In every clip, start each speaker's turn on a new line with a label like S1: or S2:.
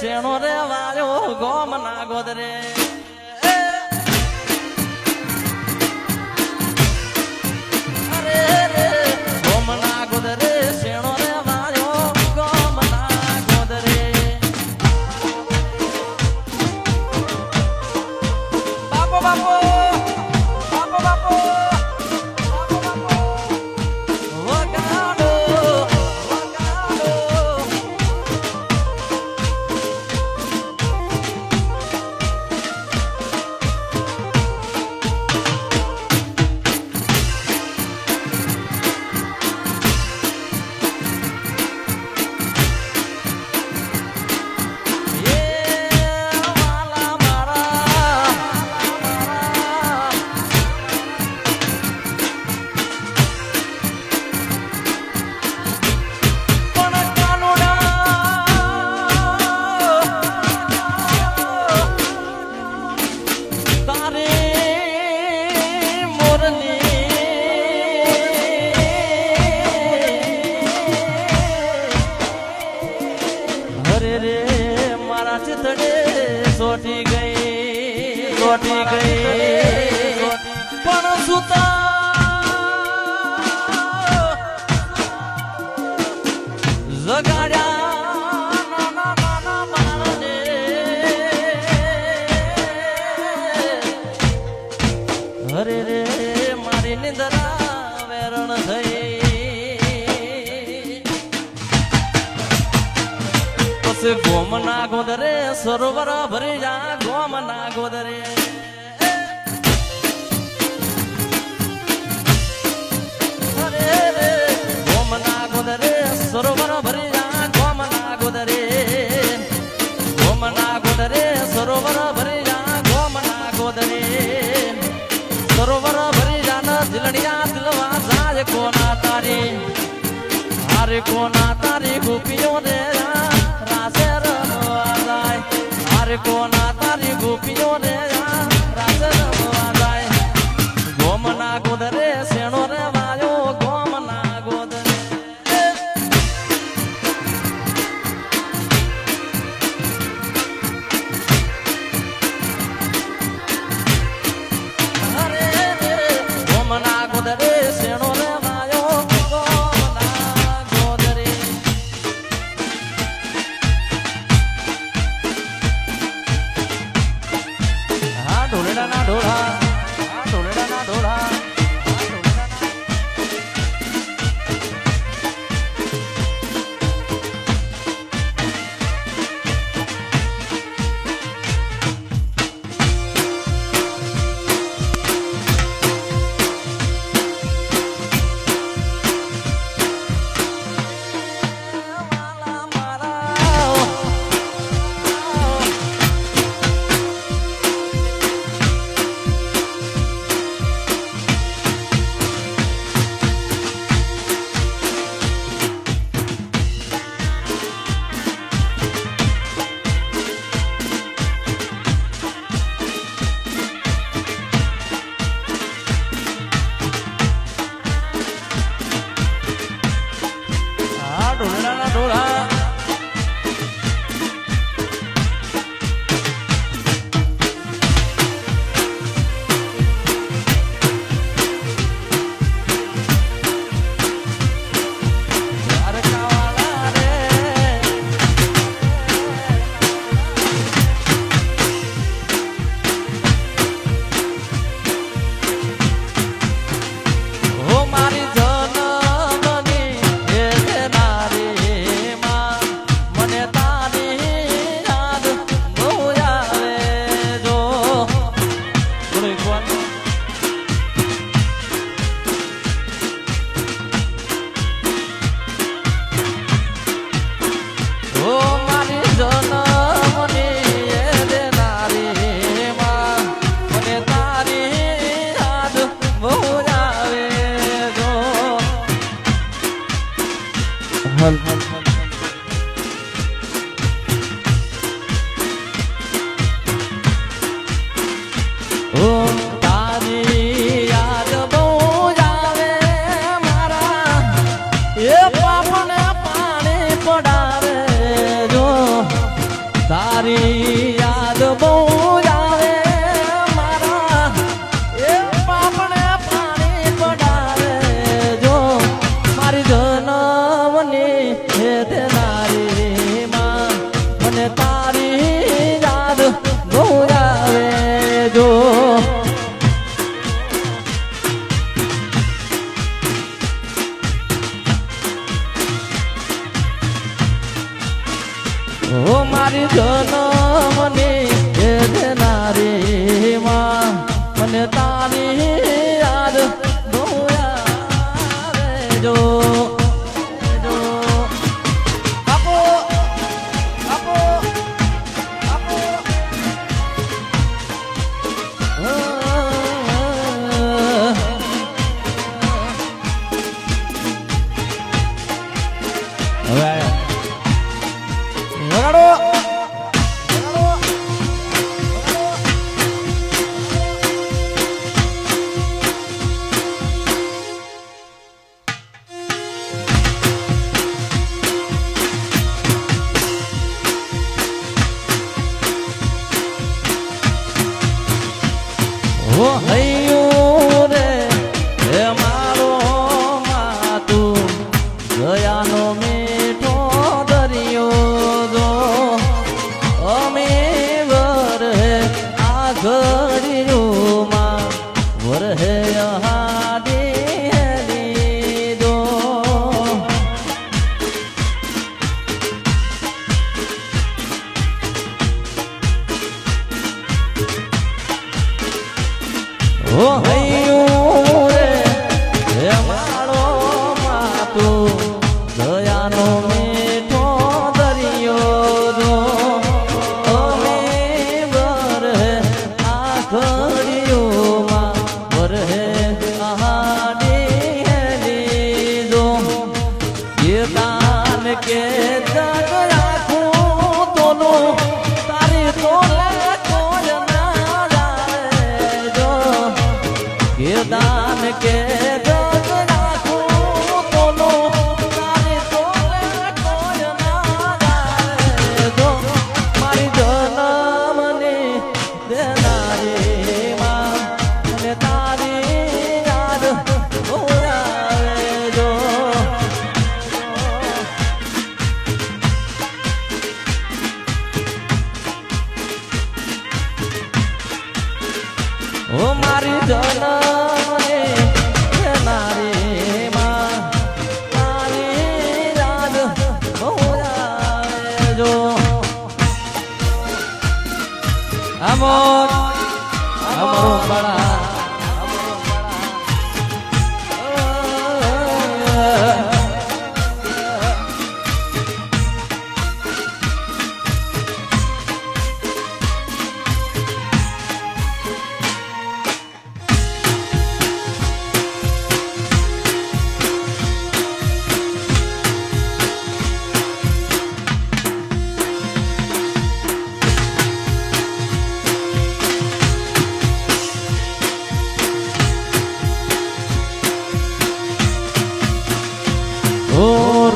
S1: શેણો રે સરોવર ભરી જા ગોમ ના ગોદરે.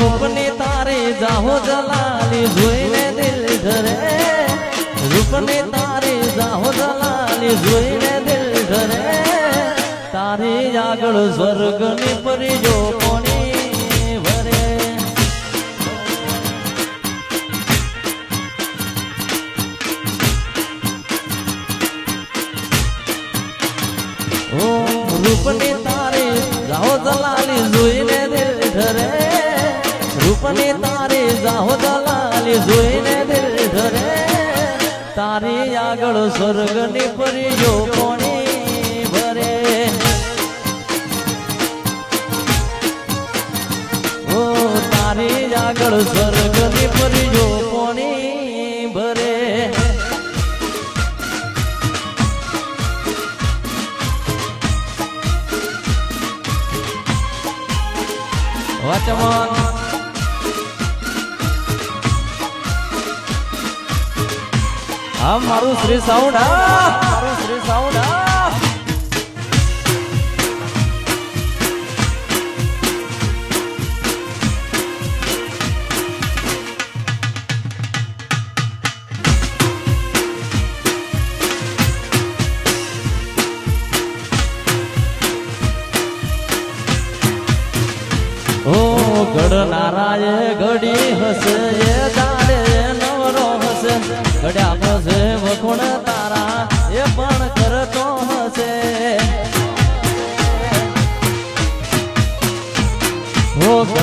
S1: રૂપને તારે જાહો જલાલી, જોઈને દિલ ધરે રૂપને તારે જાહો જલાલી, જોઈને દિલ ધરે તારે આગળ સ્વર્ગની પરિજો મને તારે જાહો દલાલી જોઈને દિલ ધરે. તારી આગળ સ્વર્ગની પરિયો કોણી ભરે? ઓ, તારી પરિયો કોણી ભરે? હા મારું શ્રી સાઉન્ડ હા. મારું શ્રી સાઉન્ડ હા. ઓ ઘડી હશે.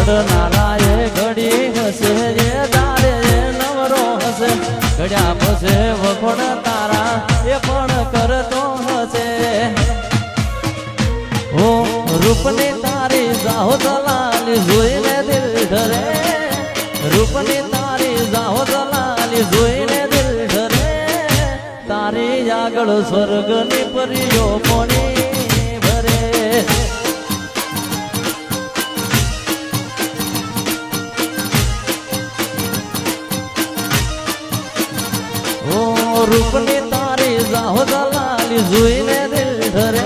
S1: હો ઘડનારાએ ઘડી હશે એ દાડે નવરો હશે. ઘડ્યા પછી વખોણ તારા એ પણ કરતો હશે. હો રૂપની તારી જાહો દલાલી જોઈને તારી તારી પરીઓ કોની રૂપની તારે જાહો દલાલી, જોઈને દિલ ઢરે.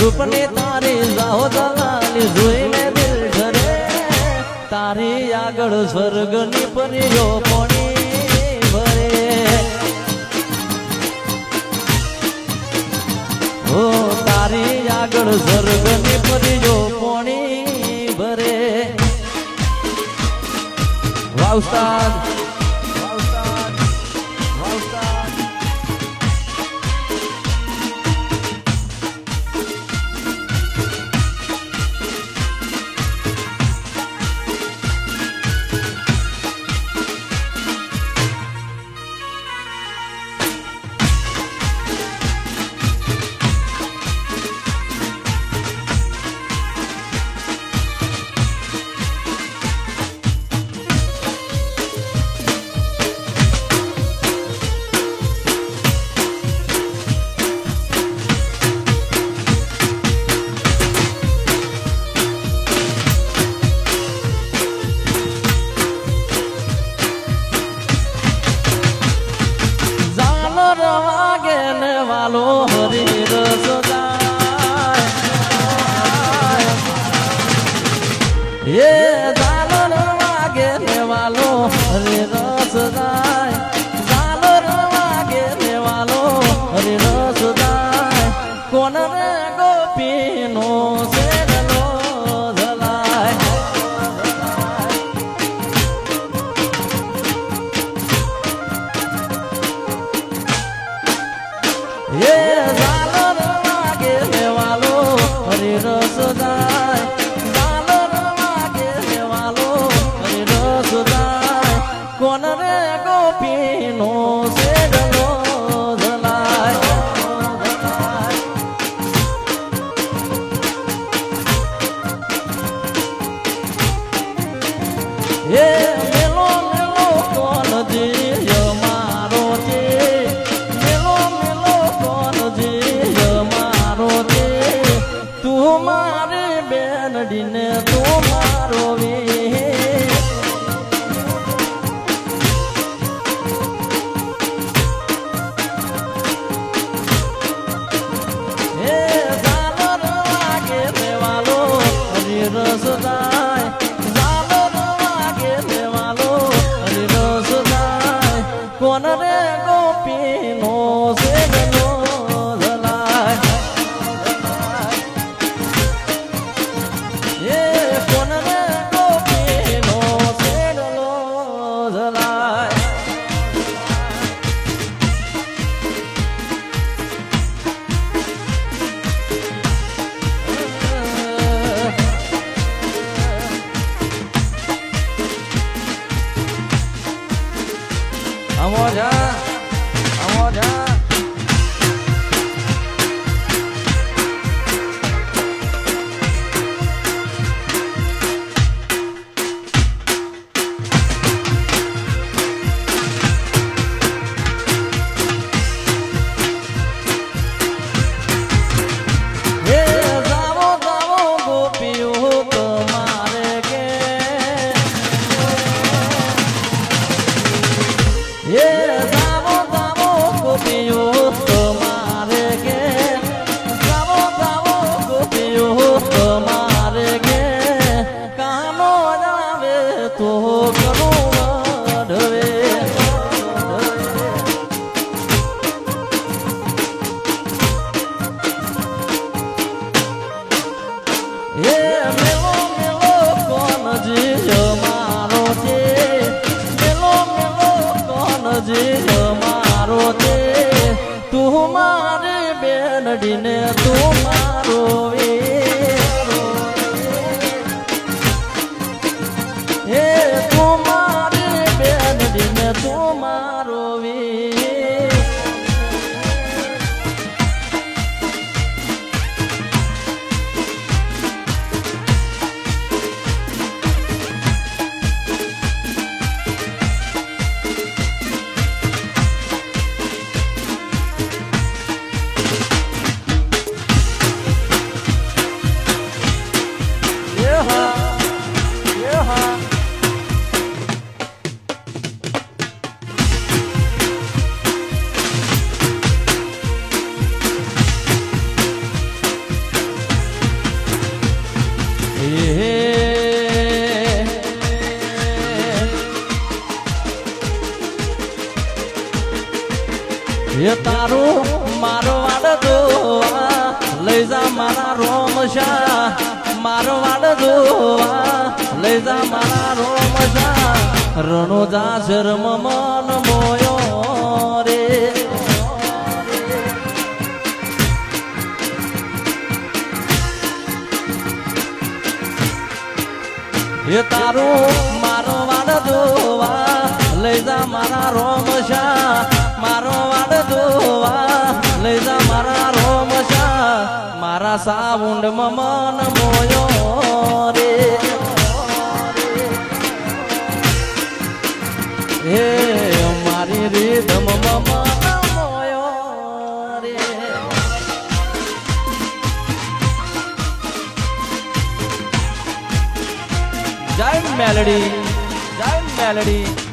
S1: રૂપને તારે જાહો દલાલી, જોઈને દિલ ઢરે. તારે આગળ સ્વર્ગની પરીઓ પોણી ભરે? ઓ તારી આગળ સ્વર્ગની પરીઓ પોણી ભરે? વાવસ્તાદ કોણ રે ગોપીનો શેરલો આવો જા શા રણો જા શરમ મન મોયો રે. એ તારું મારો વાડ જોવા લઈ જા મારા રોમ શા મારો વાડ જોવા લઈ જા મારા રોમ શા મારા સાઉન્ડ મન મોયો melody, giant melody.